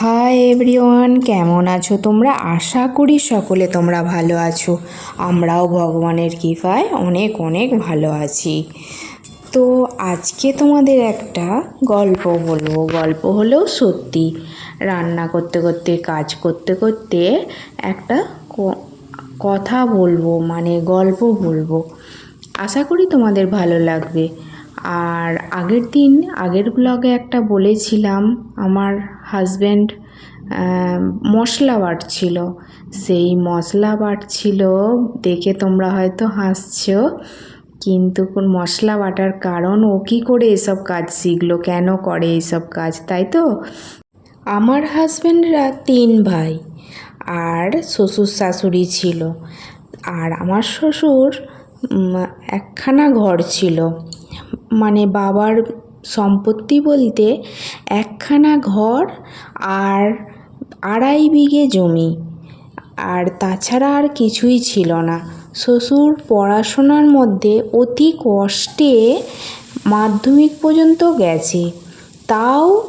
Hi everyone কেমন আছো তোমরা? আশা করি সকলে তোমরা ভালো আছো। আমরাও ভগবানের কৃপায় অনেক অনেক ভালো আছি। তো আজকে তোমাদের একটা গল্প বলব। গল্প হলেও সত্যি। রান্না করতে করতে, কাজ করতে করতে একটা কথা বলব মানে গল্প বলব। আশা করি তোমাদের ভালো লাগবে। আর আগের দিন, আগের ব্লগে একটা বলেছিলাম, আমার হাজব্যান্ড মশলা বাটছিল। সেই মশলা বাটছিল দেখে তোমরা হয়তো হাসছো, কিন্তু কোন মশলা বাটার কারণ ও কী করে এসব কাজ শিখলো, কেন করে এসব কাজ, তাই তো? আমার হাজব্যান্ডরা তিন ভাই আর শ্বশুর শাশুড়ি ছিল। আর আমার শ্বশুর একখানা ঘর ছিল। মানে বাবার সম্পত্তি বলতে একখানা ঘর আর আড়াই বিঘে জমি। আর তাছাড়া আর কিছুই ছিল না। শ্বশুর পড়াশোনার মধ্যে অতি কষ্টে মাধ্যমিক পর্যন্ত গেছে। তাও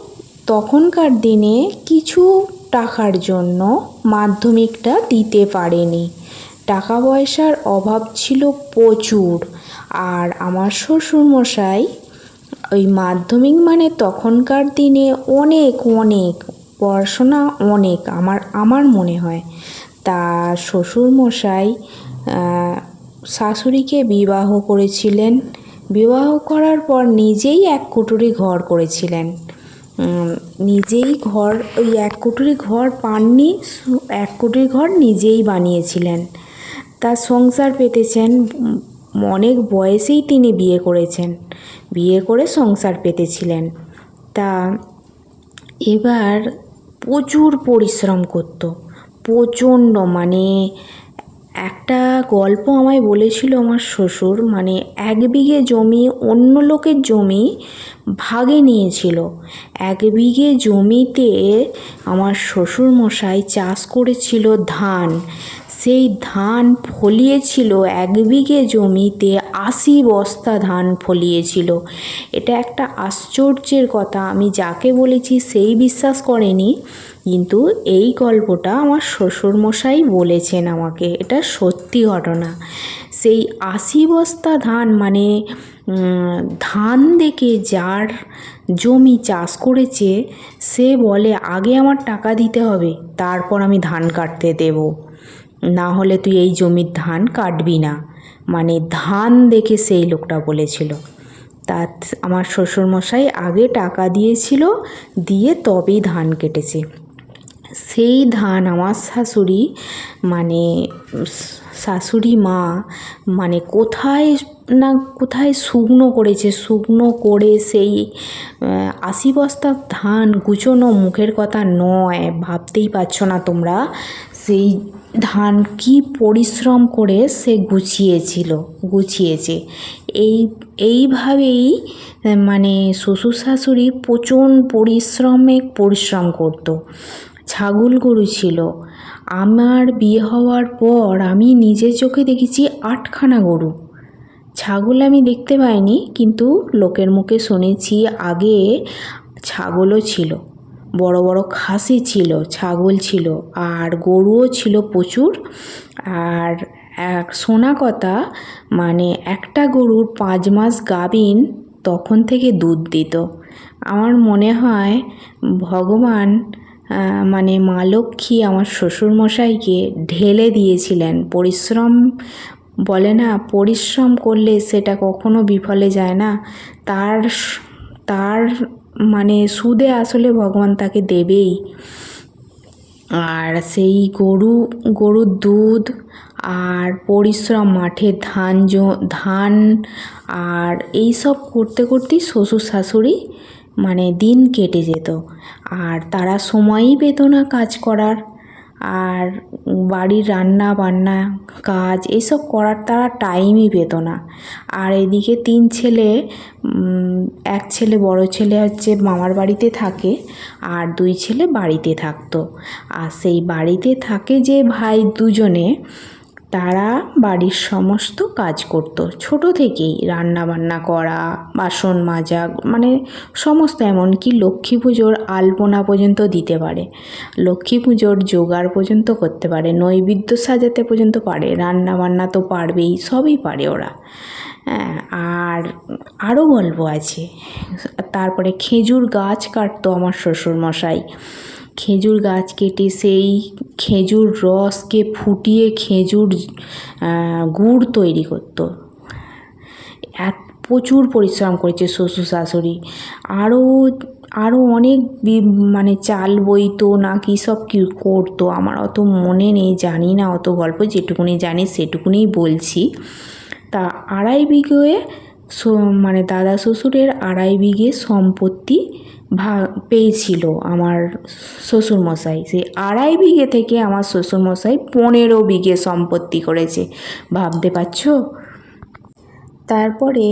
তখনকার দিনে কিছু টাকার জন্য মাধ্যমিকটা দিতে পারেনি। টাকা পয়সার অভাব ছিল প্রচুর। আর আমার শ্বশুরমশাই ওই মাধ্যমিক মানে তখনকার দিনে অনেক অনেক, পড়াশোনা অনেক আমার আমার মনে হয়। তা শ্বশুরমশাই শাশুড়িকে বিবাহ করেছিলেন। বিবাহ করার পর নিজেই এক কুটুরি ঘর করেছিলেন। নিজেই ঘর, ওই এক কুটুরি ঘর পাননি এক কুটুরি ঘর নিজেই বানিয়েছিলেন। তার সংসার পেতেছেন অনেক বয়সেই তিনি বিয়ে করেছেন। বিয়ে করে সংসার পেতেছিলেন। তা এবার প্রচুর পরিশ্রম করতো। প্রচণ্ড মানে একটা গল্প আমায় বলেছিল আমার শ্বশুর মানে এক বিঘে জমি অন্য লোকের জমি ভাগে নিয়েছিল। এক বিঘে জমিতে আমার শ্বশুর মশাই চাষ করেছিল ধান। সেই ধান ফলিয়েছিল, এক বিঘে জমিতে আশি বস্তা ধান ফলিয়েছিল। এটা একটা আশ্চর্যের কথা, আমি যাকে বলেছি সেই বিশ্বাস করেনি, কিন্তু এই গল্পটা আমার শ্বশুরমশাই বলেছেন আমাকে, এটা সত্যি ঘটনা। সেই আশি বস্তা ধান মানে ধান দেখে যার জমি চাষ করেছে, সে বলে, আগে আমার টাকা দিতে হবে, তারপর আমি ধান কাটতে দেবো। না হলে তুই এই জমির ধান কাটবি না। মানে ধান দেখে সেই লোকটা বলেছিল। তা আমার শ্বশুরমশাই আগে টাকা দিয়েছিল, দিয়ে তবেই ধান কেটেছে। সেই ধান আমার শাশুড়ি মানে শাশুড়ি মা মানে কোথায় না কোথায় শুকনো করেছে, শুকনো করে সেই আশি বস্তা ধান গুছোনো মুখের কথা নয়, ভাবতেই পারছ না তোমরা। সেই ধান কি পরিশ্রম করে সে গুছিয়েছিল, গুছিয়েছে। এই, এইভাবেই মানে শ্বশুর শাশুড়ি প্রচণ্ড পরিশ্রমে পরিশ্রম করতো। ছাগল গরু ছিল। আমার বিয়ে হওয়ার পর আমি নিজের চোখে দেখেছি আটখানা গরু। ছাগল আমি দেখতে পাইনি, কিন্তু লোকের মুখে শুনেছি আগে ছাগলও ছিল। বড় বড় খাসি ছিল, ছাগল ছিল, আর গরুও ছিল প্রচুর। আর এক শোনা কথা মানে একটা গরুর পাঁচ মাস গাভিন তখন থেকে দুধ দিত। আমার মনে হয় ভগবান মানে মা লক্ষ্মী আমার শ্বশুরমশাইকে ঢেলে দিয়েছিলেন। পরিশ্রম বলে না, পরিশ্রম করলে সেটা কখনো বিফলে যায় না। তার তার মানে সুদে আসলে ভগবান তাকে দেবেই। আর সেই গরু, গরুর দুধ আর পরিশ্রম, মাঠে ধান ধান আর এই সব করতে করতেই শ্বশুর শাশুড়ি মানে দিন কেটে যেত। আর তারা সময়ই পেত না কাজ করার। আর বাড়ির রান্না বান্না, কাজ, এসব করার তারা টাইমই পেত না। আর এদিকে তিন ছেলে এক ছেলে বড় ছেলে হচ্ছে মামার বাড়িতে থাকে আর দুই ছেলে বাড়িতে থাকতো। আর সেই বাড়িতে থাকে যে ভাই দুজনে তারা বাড়ির সমস্ত কাজ করত। ছোট থেকেই রান্না বান্না করা, বাসন মাজা মানে সমস্ত, এমনকি লক্ষ্মী পুজোর আলপনা পর্যন্ত দিতে পারে। লক্ষ্মী পুজোর জোগাড় পর্যন্ত করতে পারে, নৈবেদ্য সাজাতে পর্যন্ত পারে রান্না বান্না তো পারবেই, সবই পারে ওরা। হ্যাঁ আর আরও গল্প আছে। তারপরে খেজুর গাছ কাটতো আমার শ্বশুরমশাই। খেজুর গাছ কেটে সেই খেজুর রসকে ফুটিয়ে খেজুর গুড় তৈরি করতো। এক প্রচুর পরিশ্রম করেছে শ্বশুর শাশুড়ি। আরও আরও অনেক মানে চাল বইতো না কি সব কি করতো, আমার অত মনে নেই, জানি না, অত গল্প যেটুকুনি জানি সেটুকুনি বলছি। তা আড়াই বিঘে মানে দাদা শ্বশুরের আড়াই বিঘে সম্পত্তি ভা, পেয়েছিল আমার শ্বশুরমশাই। সেই আড়াই বিঘে থেকে আমার শ্বশুরমশাই পনেরো বিঘে সম্পত্তি করেছে। ভাবতে পারছ? তারপরে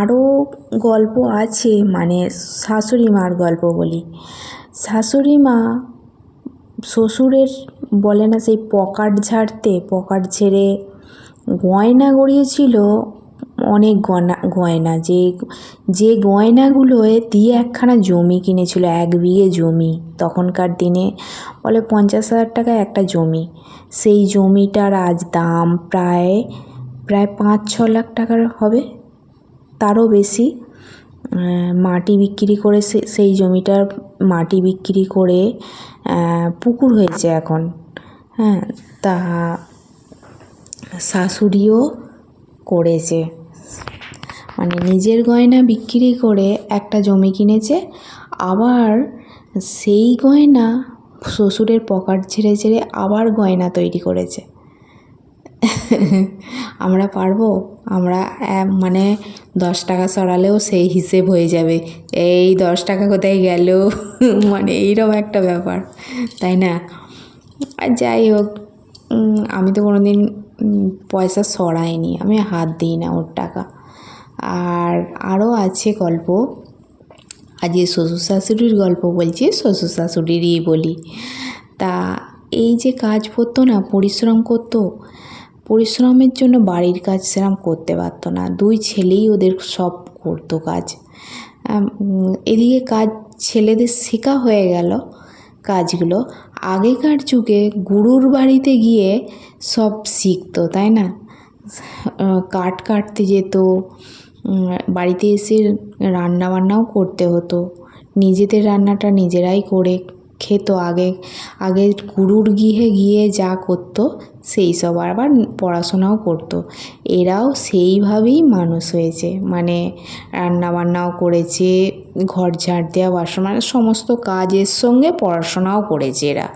আরও গল্প আছে মানে শাশুড়ি মার গল্প বলি। শাশুড়ি মা শ্বশুরের বলে না, সেই পকাট ঝাড়তে, পকাট ঝেড়ে গয়না গড়িয়েছিল অনেক গয়না গয়না। যে যে গয়নাগুলোয় দিয়ে একখানা জমি কিনেছিল, এক বিঘে জমি, তখনকার দিনে বলে পঞ্চাশ হাজার টাকা একটা জমি। সেই জমিটার আজ দাম প্রায় প্রায় পাঁচ, ছ লাখ টাকার হবে। তারও বেশি। মাটি বিক্রি করে সেই জমিটার মাটি বিক্রি করে পুকুর হয়েছে এখন। হ্যাঁ তা শাশুড়িও করেছে। মানে নিজের গয়না বিক্রি করে একটা জমি কিনেছে, আবার সেই গয়না শ্বশুরের পকেট ছেড়ে ছেড়ে আবার গয়না তৈরি করেছে। আমরা পারব? আমরা মানে দশ টাকা সরালেও সেই হিসেব হয়ে যাবে। এই দশ টাকা কোথায় গেল? মানে এইরকম একটা ব্যাপার, তাই না? আর যাই হোক আমি তো কোনো দিন পয়সা সরাইনি। আমি হাত দিই না ওর টাকা। আর আরও আছে গল্প। আজকে শ্বশুর শাশুড়ির গল্প বলছি, শ্বশুর শাশুড়িরই বলি। তা এই যে কাজ করতো না, পরিশ্রম করতো, পরিশ্রমের জন্য বাড়ির কাজ সেরকম করতে পারতো না। দুই ছেলেই ওদের সব করতো কাজ। এদিকে কাজ ছেলেদের শেখা হয়ে গেল কাজগুলো। আগেকার যুগে গুরুর বাড়িতে গিয়ে সব শিখতো, তাই না? কাঠ কাটতে যেত বাড়িতে এসে রান্না বান্নাও করতে হতো। নিজেদের রান্নাটা নিজেরাই করে খেত। আগে আগে গুরুর গৃহে গিয়ে যা করতো, সেই সব আবার পড়াশোনাও করতো। এরাও সেইভাবেই মানুষ হয়েছে। মানে রান্না বান্নাও করেছে, ঘর ঝাড় দেওয়া, বাসন মানে সমস্ত কাজের সঙ্গে পড়াশোনাও করেছে এরা।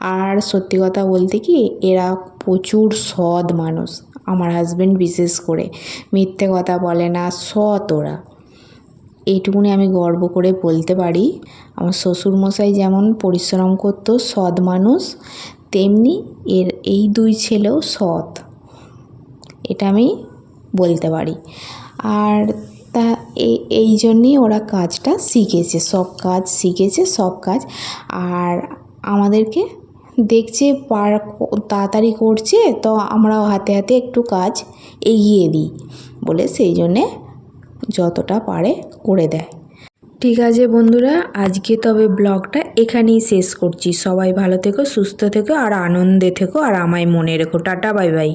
আর সত্যি কথা বলতে কি, এরা প্রচুর সৎ মানুষ। আমার হাজব্যান্ড বিশেষ করে। মিথ্যে কথা বলে না, সৎ ওরা। এইটুকুনি আমি গর্ব করে বলতে পারি। আমার শ্বশুরমশাই যেমন পরিশ্রম করতো, সৎ মানুষ, তেমনি এর এই দুই ছেলেও সৎ। এটা আমি বলতে পারি। আর তা এই জন্যেই ওরা কাজটা শিখেছে। সব কাজ শিখেছে, সব কাজ। আর আমাদেরকে দেখছে পার তাড়াতাড়ি করছে, তো আমরাও হাতে হাতে একটু কাজ এগিয়ে দিই। বলে সেই জন্যে যতটা পারে করে দেয়। ঠিক আছে বন্ধুরা, আজকে তবে ব্লগটা এখানেই শেষ করছি। সবাই ভালো থেকো, সুস্থ থেকো, আর আনন্দে থেকো, আর আমায় মনে রেখো। Tata, bye bye.